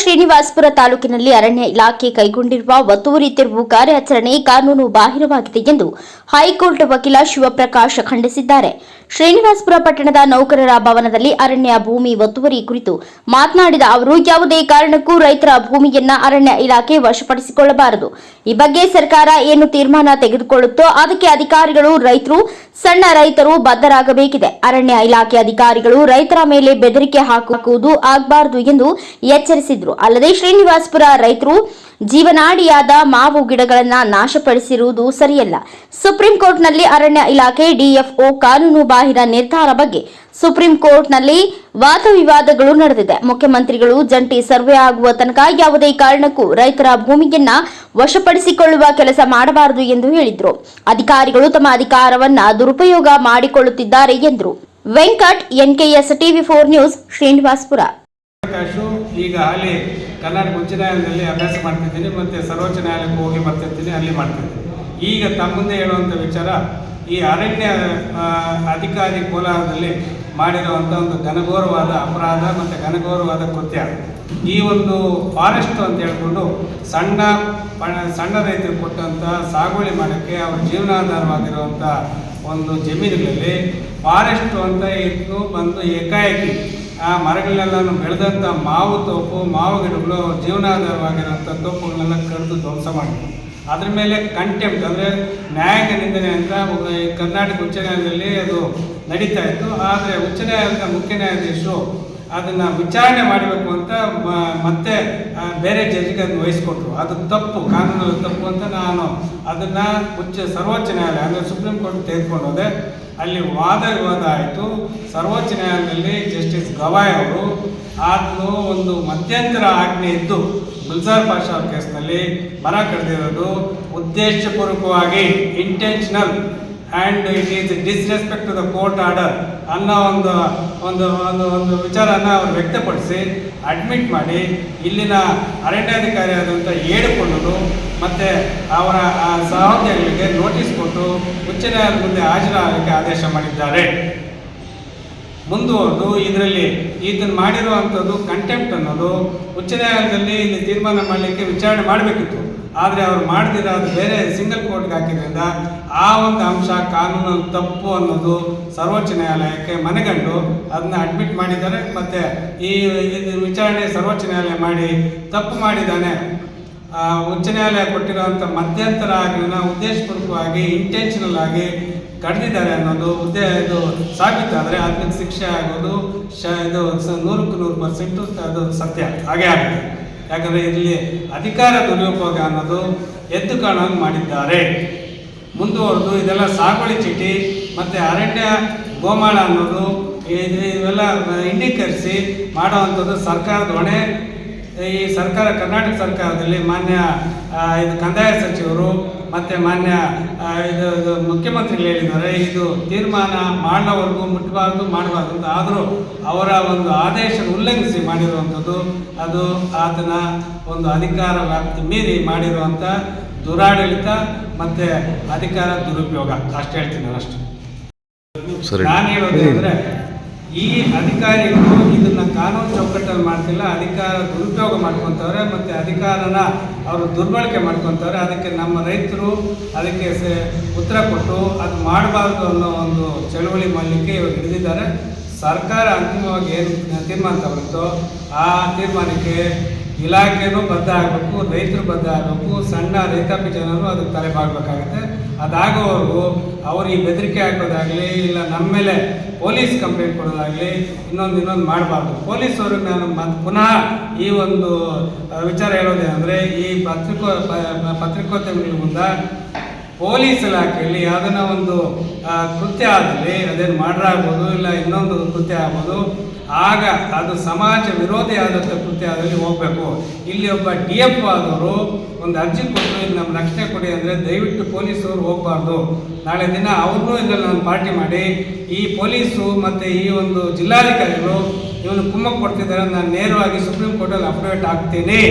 ಶ್ರೀನಿವಾಸಪುರ ತಾಲೂಕಿನಲ್ಲಿ ಅರಣ್ಯ ಇಲಾಖೆ ಕೈಗೊಂಡಿರುವ ಒತ್ತುವರಿ ತೆರವು ಕಾರ್ಯಾಚರಣೆ ಕಾನೂನು ಬಾಹಿರವಾಗಿದೆ ಎಂದು ಹೈಕೋರ್ಟ್ ವಕೀಲ ಶಿವಪ್ರಕಾಶ್ ಖಂಡಿಸಿದ್ದಾರೆ. ಶ್ರೀನಿವಾಸಪುರ ಪಟ್ಟಣದ ನೌಕರರ ಭವನದಲ್ಲಿ ಅರಣ್ಯ ಭೂಮಿ ಒತ್ತುವರಿ ಕುರಿತು ಮಾತನಾಡಿದ ಅವರು, ಯಾವುದೇ ಕಾರಣಕ್ಕೂ ರೈತರ ಭೂಮಿಯನ್ನ ಅರಣ್ಯ ಇಲಾಖೆ ವಶಪಡಿಸಿಕೊಳ್ಳಬಾರದು. ಈ ಬಗ್ಗೆ ಸರ್ಕಾರ ಏನು ತೀರ್ಮಾನ ತೆಗೆದುಕೊಳ್ಳುತ್ತೋ ಅದಕ್ಕೆ ಅಧಿಕಾರಿಗಳು, ರೈತರು, ಸಣ್ಣ ರೈತರು ಬದ್ಧರಾಗಬೇಕಿದೆ. ಅರಣ್ಯ ಇಲಾಖೆ ಅಧಿಕಾರಿಗಳು ರೈತರ ಮೇಲೆ ಬೆದರಿಕೆ ಹಾಕುವುದು ಆಗಬಾರದು ಎಂದು ಎಚ್ಚರಿಸಿದ್ರು. ಅಲ್ಲದೆ ಶ್ರೀನಿವಾಸಪುರ ರೈತರು ಜೀವನಾಡಿಯಾದ ಮಾವು ಗಿಡಗಳನ್ನ ನಾಶಪಡಿಸಿರುವುದು ಸರಿಯಲ್ಲ. ಸುಪ್ರೀಂ ಕೋರ್ಟ್ನಲ್ಲಿ ಅರಣ್ಯ ಇಲಾಖೆ ಡಿಎಫ್ಒ ಕಾನೂನು ಬಾಹಿರ ನಿರ್ಧಾರ ಬಗ್ಗೆ ಸುಪ್ರೀಂ ಕೋರ್ಟ್ನಲ್ಲಿ ವಾದವಿವಾದಗಳು ನಡೆದಿದೆ. ಮುಖ್ಯಮಂತ್ರಿಗಳು ಜಂಟಿ ಸರ್ವೆ ಆಗುವ ತನಕ ಯಾವುದೇ ಕಾರಣಕ್ಕೂ ರೈತರ ಭೂಮಿಯನ್ನ ವಶಪಡಿಸಿಕೊಳ್ಳುವ ಕೆಲಸ ಮಾಡಬಾರದು ಎಂದು ಹೇಳಿದ್ರು. ಅಧಿಕಾರಿಗಳು ತಮ್ಮ ಅಧಿಕಾರವನ್ನ ದುರುಪಯೋಗ ಮಾಡಿಕೊಳ್ಳುತ್ತಿದ್ದಾರೆ ಎಂದರು. Venkat, NKS TV four news, Srinivaspur. Karnataka ಉಚ್ಚ ನ್ಯಾಯಾಲಯದಲ್ಲಿ ಅಭ್ಯಾಸ ಮಾಡ್ತಿದ್ದೀನಿ, ಮತ್ತು ಸರ್ವೋಚ್ಚ ನ್ಯಾಯಾಲಯಕ್ಕೆ ಹೋಗಿ ಬರ್ತಿರ್ತೀನಿ ಅಲ್ಲಿ ಮಾಡ್ತಿದ್ದೀನಿ ಈಗ ತಮ್ಮ ಮುಂದೆ ಹೇಳುವಂಥ ವಿಚಾರ, ಈ ಅರಣ್ಯ ಅಧಿಕಾರಿ ಕೋಲಾರದಲ್ಲಿ ಮಾಡಿರುವಂಥ ಒಂದು ಘನಘೋರವಾದ ಅಪರಾಧ ಮತ್ತು ಘನಘೋರವಾದ ಕೃತ್ಯ. ಈ ಒಂದು ಫಾರೆಸ್ಟ್ ಅಂತ ಹೇಳಿಕೊಂಡು ಸಣ್ಣ ಸಣ್ಣ ರೈತರು ಕೊಟ್ಟಂಥ ಸಾಗುವಳಿ ಮಾಡೋಕ್ಕೆ ಅವ್ರ ಜೀವನಾಧಾರವಾಗಿರುವಂಥ ಒಂದು ಜಮೀನುಗಳಲ್ಲಿ ಫಾರೆಸ್ಟ್ ಅಂತ ಇದ್ದು ಬಂದು ಏಕಾಏಕಿ ಆ ಮರಗಳನ್ನೆಲ್ಲ ಬೆಳೆದಂಥ ಮಾವು ತೋಪು, ಮಾವು ಗಿಡಗಳು ಜೀವನಾಧಾರವಾಗಿರೋಂಥ ತೋಪುಗಳನ್ನೆಲ್ಲ ಕಡಿದು ಧ್ವಂಸ ಮಾಡಿದ್ರು ಅದ್ರ ಮೇಲೆ ಕಂಟೆಂಪ್ಟ್ ಅಂದರೆ ನ್ಯಾಯಾಂಗ ನಿಂದನೆ ಅಂತ ಕರ್ನಾಟಕ ಉಚ್ಚ ನ್ಯಾಯಾಲಯದಲ್ಲಿ ಅದು ನಡೀತಾ ಇತ್ತು. ಆದರೆ ಉಚ್ಚ ನ್ಯಾಯಾಲಯದ ಮುಖ್ಯ ನ್ಯಾಯಾಧೀಶರು ಅದನ್ನು ವಿಚಾರಣೆ ಮಾಡಬೇಕು ಅಂತ ಮತ್ತೆ ಬೇರೆ ಜಡ್ಜಿಗೆ ಅದನ್ನು ವಹಿಸ್ಕೊಟ್ರು. ಅದು ತಪ್ಪು ಕಾನೂನು ತಪ್ಪು ಅಂತ ನಾನು ಅದನ್ನು ಉಚ್ಚ, ಸರ್ವೋಚ್ಚ ನ್ಯಾಯಾಲಯ, ಅಂದರೆ ಸುಪ್ರೀಂ ಕೋರ್ಟ್ ತೆಗೆದುಕೊಂಡು ಹೋದೆ ಅಲ್ಲಿ ವಾದ ವಿವಾದ ಆಯಿತು. ಸರ್ವೋಚ್ಚ ನ್ಯಾಯಾಲಯದಲ್ಲಿ ಗವಾಯ್ ಅವರು ಆತನು ಒಂದು ಮಧ್ಯಂತರ ಆಜ್ಞೆ ಇದ್ದು ಗುಲ್ಸಾರ್ ಪಾಷಾ ಕೇಸ್ನಲ್ಲಿ ಮರ ಕಡ್ದಿರೋದು ಉದ್ದೇಶಪೂರ್ವಕವಾಗಿ intentional and it is disrespect to the court order ಅನ್ನೋ ಒಂದು ಒಂದು ಒಂದು ಒಂದು ವಿಚಾರನ ಅವರು ವ್ಯಕ್ತಪಡಿಸಿ ಅಡ್ಮಿಟ್ ಮಾಡಿ ಇಲ್ಲಿನ ಅರಣ್ಯಾಧಿಕಾರಿ ಆದಂಥ ಏಡುಕೊಳ್ಳಲು ಮತ್ತು ಅವರ ಸಹೋದ್ಯೋಗಿಗಳಿಗೆ ನೋಟಿಸ್ ಕೊಟ್ಟು ಉಚ್ಚ ನ್ಯಾಯಾಲಯದ ಮುಂದೆ ಹಾಜರಾಗಲಿಕ್ಕೆ ಆದೇಶ ಮಾಡಿದ್ದಾರೆ. ಮುಂದುವರೆದು ಇದರಲ್ಲಿ ಇದನ್ನು ಮಾಡಿರುವಂಥದ್ದು ಕಂಟೆಂಪ್ಟ್ ಅನ್ನೋದು ಉಚ್ಚ ನ್ಯಾಯಾಲಯದಲ್ಲಿ ಇಲ್ಲಿ ತೀರ್ಮಾನ ಮಾಡಲಿಕ್ಕೆ ವಿಚಾರಣೆ ಮಾಡಬೇಕಿತ್ತು. ಆದರೆ ಅವರು ಮಾಡದಿರ ಅದು ಬೇರೆ ಸಿಂಗಲ್ ಕೋರ್ಟ್ಗೆ ಹಾಕಿದ್ರಿಂದ ಆ ಒಂದು ಅಂಶ ಕಾನೂನು ತಪ್ಪು ಅನ್ನೋದು ಸರ್ವೋಚ್ಚ ನ್ಯಾಯಾಲಯಕ್ಕೆ ಮನೆಗಂಡು ಅದನ್ನ ಅಡ್ಮಿಟ್ ಮಾಡಿದ್ದಾರೆ. ಮತ್ತು ಈ ವಿಚಾರಣೆ ಸರ್ವೋಚ್ಚ ನ್ಯಾಯಾಲಯ ಮಾಡಿ ತಪ್ಪು ಮಾಡಿದ್ದಾನೆ. ಉಚ್ಚ ನ್ಯಾಯಾಲಯ ಕೊಟ್ಟಿರುವಂಥ ಮಧ್ಯಂತರ ಆಜ್ಞೆನ ಉದ್ದೇಶಪೂರ್ವಕವಾಗಿ ಇಂಟೆನ್ಷನಲ್ ಆಗಿ ಕಡಿದಿದ್ದಾರೆ ಅನ್ನೋದು ಉದ್ದೇ ಇದು ಸಾಬೀತಾದರೆ ಅದಕ್ಕೆ ಶಿಕ್ಷೆ ಆಗೋದು ಶ ಇದು ನೂರಕ್ಕೆ ನೂರು ಪರ್ಸೆಂಟು ಅದು ಸತ್ಯ. ಹಾಗೆ ಆಗುತ್ತೆ. ಯಾಕಂದರೆ ಇಲ್ಲಿ ಅಧಿಕಾರ ದುರುಪಯೋಗ ಅನ್ನೋದು ಎದ್ದು ಕಾಣೋಂಗೆ ಮಾಡಿದ್ದಾರೆ. ಮುಂದುವರೆದು ಇದೆಲ್ಲ ಸಾಗುವಳಿ ಚೀಟಿ ಮತ್ತು ಅರಣ್ಯ ಗೋಮಾಳ ಅನ್ನೋದು ಇವೆಲ್ಲ ಇಂಡೀಕರಿಸಿ ಮಾಡುವಂಥದ್ದು ಸರ್ಕಾರದ ಹೊಣೆ. ಈ ಸರ್ಕಾರ ಕರ್ನಾಟಕ ಸರ್ಕಾರದಲ್ಲಿ ಮಾನ್ಯ ಇದು ಕಂದಾಯ ಸಚಿವರು ಮತ್ತು ಮಾನ್ಯ ಇದು ಮುಖ್ಯಮಂತ್ರಿಗಳು ಹೇಳಿದ್ದಾರೆ ಇದು ತೀರ್ಮಾನ ಮಾಡೋವರೆಗೂ ಮುಟ್ಟಬಾರ್ದು ಮಾಡಬಾರ್ದು ಅಂತ. ಆದರೂ ಅವರ ಒಂದು ಆದೇಶ ಉಲ್ಲಂಘಿಸಿ ಮಾಡಿರುವಂಥದ್ದು ಅದು ಆತನ ಒಂದು ಅಧಿಕಾರ ವ್ಯಾಪ್ತಿ ಮೀರಿ ಮಾಡಿರುವಂಥ ದುರಾಡಳಿತ ಮತ್ತು ಅಧಿಕಾರ ದುರುಪಯೋಗ. ಅಷ್ಟು ಹೇಳ್ತೀನಿ ನಾನು ಅಷ್ಟು. ನಾನು ಹೇಳೋದು ಅಂದರೆ ಈ ಅಧಿಕಾರಿಗಳು ಇದನ್ನ ಕಾನೂನು ಚೌಕಟ್ಟಲ್ಲಿ ಮಾಡ್ತಿಲ್ಲ, ಅಧಿಕಾರ ದುರುಪಯೋಗ ಮಾಡ್ಕೊತವ್ರೆ ಮತ್ತು ಅಧಿಕಾರನ ಅವರು ದುರ್ಬಳಕೆ ಮಾಡ್ಕೊತವ್ರೆ. ಅದಕ್ಕೆ ನಮ್ಮ ರೈತರು ಅದಕ್ಕೆ ಉತ್ತರ ಕೊಟ್ಟು ಅದು ಮಾಡಬಾರ್ದು ಅನ್ನೋ ಒಂದು ಚಳುವಳಿ ಮಾಡಲಿಕ್ಕೆ ಇವರು ಹಿಡಿದಿದ್ದಾರೆ. ಸರ್ಕಾರ ಅಂತಿಮವಾಗಿ ಏನು ತೀರ್ಮಾನ ತಗೊಳ್ತೋ ಆ ತೀರ್ಮಾನಕ್ಕೆ ಇಲಾಖೆನೂ ಬದ್ಧ ಆಗಬೇಕು, ರೈತರು ಬದ್ಧ ಆಗಬೇಕು, ಸಣ್ಣ ರೈತಾಪಿ ಜನರು ಅದಕ್ಕೆ ತಲೆಬಾಗಬೇಕಾಗುತ್ತೆ ಅದಾಗೋವರೆಗೂ ಅವರು ಈ ಬೆದರಿಕೆ ಹಾಕೋದಾಗಲಿ, ಇಲ್ಲ ನಮ್ಮ ಮೇಲೆ ಪೊಲೀಸ್ ಕಂಪ್ಲೇಂಟ್ ಕೊಡೋದಾಗಲಿ, ಇನ್ನೊಂದು ಇನ್ನೊಂದು ಮಾಡಬಾರ್ದು. ಪೊಲೀಸವ್ರಿಗೆ ನಾನು ಮತ್ತೆ ಪುನಃ ಈ ಒಂದು ವಿಚಾರ ಹೇಳೋದೇನೆಂದರೆ, ಈ ಪತ್ರಿಕೋ ಪತ್ರಿಕೋದ್ಯಮಿಗಳ ಮುಂದೆ ಪೊಲೀಸ್ ಇಲಾಖೆಯಲ್ಲಿ ಯಾವುದನ್ನ ಒಂದು ಕೃತ್ಯ ಆದಲ್ಲಿ ಅದೇನು ಮಾಡ್ರಾಗ್ಬೋದು ಇಲ್ಲ ಇನ್ನೊಂದು ಕೃತ್ಯ ಆಗ್ಬೋದು, ಆಗ ಅದು ಸಮಾಜ ವಿರೋಧಿ ಆದಂಥ ಕೃತ್ಯ ಆದಲ್ಲಿ ಹೋಗಬೇಕು. ಇಲ್ಲಿ ಒಬ್ಬ ಡಿ ಎಫ್ ಆದವರು ಒಂದು ಅರ್ಜಿ ಕೊಟ್ಟು ಇಲ್ಲಿ ನಮ್ಮ ರಕ್ಷಣೆ ಕೊಡಿ ಅಂದರೆ ದಯವಿಟ್ಟು ಪೊಲೀಸರು ಹೋಗಬಾರ್ದು. ನಾಳೆ ದಿನ ಅವ್ರನ್ನೂ ಇದರಲ್ಲಿ ನಾನು ಪಾರ್ಟಿ ಮಾಡಿ, ಈ ಪೊಲೀಸು ಮತ್ತು ಈ ಒಂದು ಜಿಲ್ಲಾಧಿಕಾರಿಗಳು ಇವನು ಕುಮ್ಮಕ್ಕೆ ಕೊಡ್ತಿದ್ದಾರೆ ನಾನು ನೇರವಾಗಿ ಸುಪ್ರೀಂ ಕೋರ್ಟಲ್ಲಿ ಅಪ್ಡೇಟ್ ಹಾಕ್ತೀನಿ.